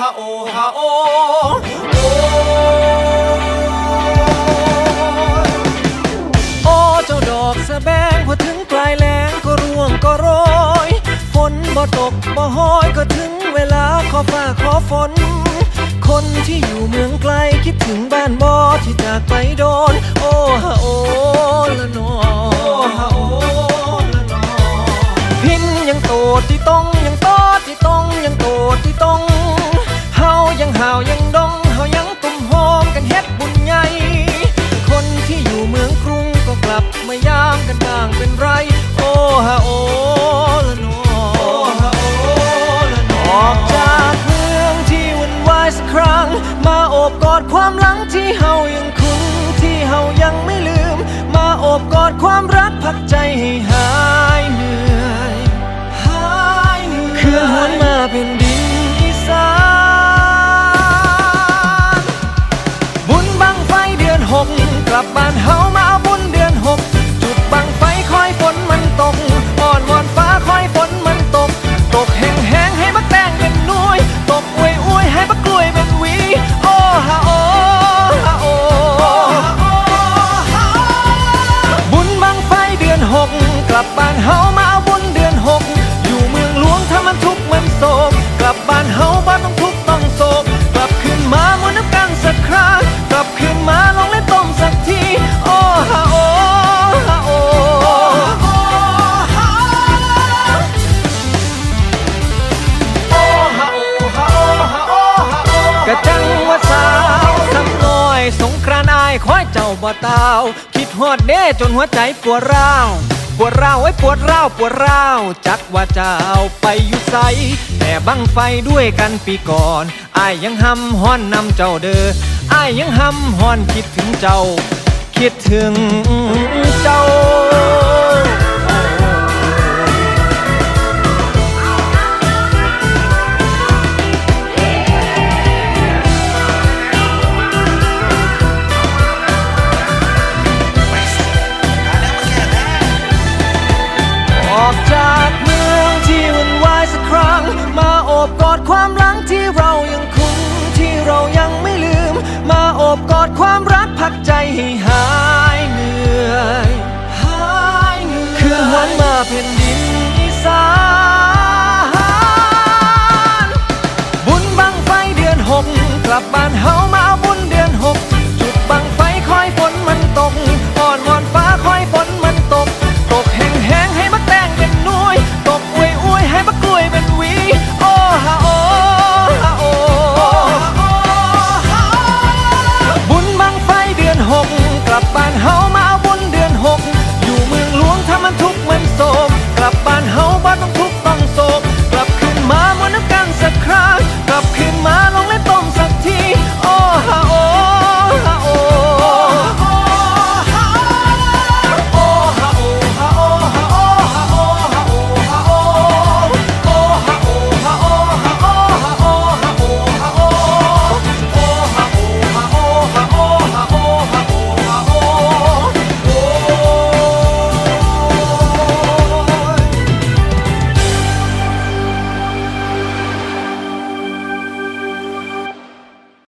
ฮะโอฮะโอโอ้เจ้าดอกสะแบงพอถึงปลายแล้งก็ร่วงก็โรยฝนบ่ตกบ่ห้อยก็ถึงเวลาขอฟ้าขอฝน คนที่อยู่เมืองไกลคิดถึงบ้านบ่ที่จากไปโดน โอ้ฮะโอ้ละนอฮะโอ้ละนอพินยังโตดที่ต้องยังโตดที่ต้องยังโตดที่ต้อง ยังห่าวยังดองเฮายังตุ่มหอมกันเฮ็ดบุญใหญ่คนที่อยู่เมืองกรุงก็กลับมายามกันบ้างเป็นไร โอ้ฮาโอละนอโอฮาโอละนอออกจากเมืองที่วุ่นวายสักครั้ง มาโอบกอดความหลังที่เฮายังค จังว่าสาวทำน้อยสงกรานอายคอยเจ้าบ่ตาว คิดฮอดเด้จนหัวใจปวดร้าวปวดร้าวไว้ปวดร้าวปวดร้าวจักว่าเจ้าไปอยู่ไสแต่บังไฟด้วยกันปีก่อนอายยังห้ำฮ้อนนำเจ้าเด้ออายยังห้ำฮ้อนคิดถึงเจ้า คิดถึงเจ้า ใจให้หา